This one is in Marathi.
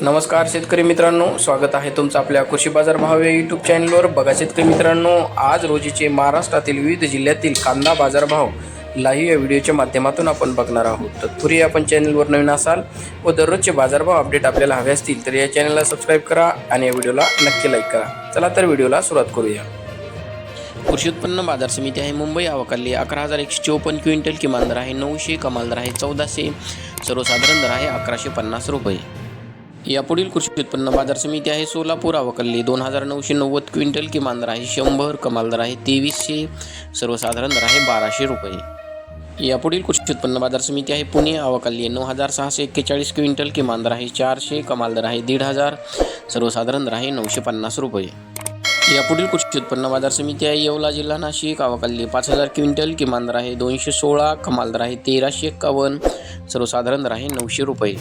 नमस्कार शेतकरी मित्रांनो स्वागत आहे तुमचं आपल्या कृषी बाजार भाव या यूट्यूब चॅनलवर बघा शेतकरी मित्रांनो आज रोजीचे महाराष्ट्रातील विविध जिल्ह्यातील कांदा बाजारभाव लाईव्ह या व्हिडिओच्या माध्यमातून आपण बघणार आहोत. तत्पूर्वी आपण चॅनलवर नवीन असाल व दररोजचे बाजारभाव अपडेट आपल्याला हवे असतील तर या चॅनलला सबस्क्राईब करा आणि या व्हिडिओला नक्की लाईक करा. चला तर व्हिडिओला सुरुवात करूया. कृषी उत्पन्न बाजार समिती आहे मुंबई अवकाली अकरा हजार एकशे चोपन्न क्विंटल किमान दर आहे नऊशे कमाल दर आहे चौदाशे सर्वसाधारण दर आहे अकराशे पन्नास रुपये. यापुढील कृषी उत्पन्न बाजार समिती आहे सोलापूर अवकल्ली दोन हजार नऊशे नव्वद क्विंटल किमान दर आहे शंभर कमाल दर आहे तेवीसशे सर्वसाधारण दर आहे बाराशे रुपये. यापुढील कृषी उत्पन्न बाजार समिती आहे पुणे अवकल्ली नऊ हजार सहाशे एक्केचाळीस क्विंटल किमान दर आहे चारशे कमाल दर आहे दीड हजार सर्वसाधारण दर आहे नऊशे पन्नास रुपये. यापुढील कृषी उत्पन्न बाजार समिती आहे येवला जिल्हा नाशिक अवकाल्ली पाच हजार क्विंटल किमान दर आहे दोनशे सोळा कमाल दर आहे तेराशे एक्कावन्न सर्वसाधारण दर आहे नऊशे रुपये.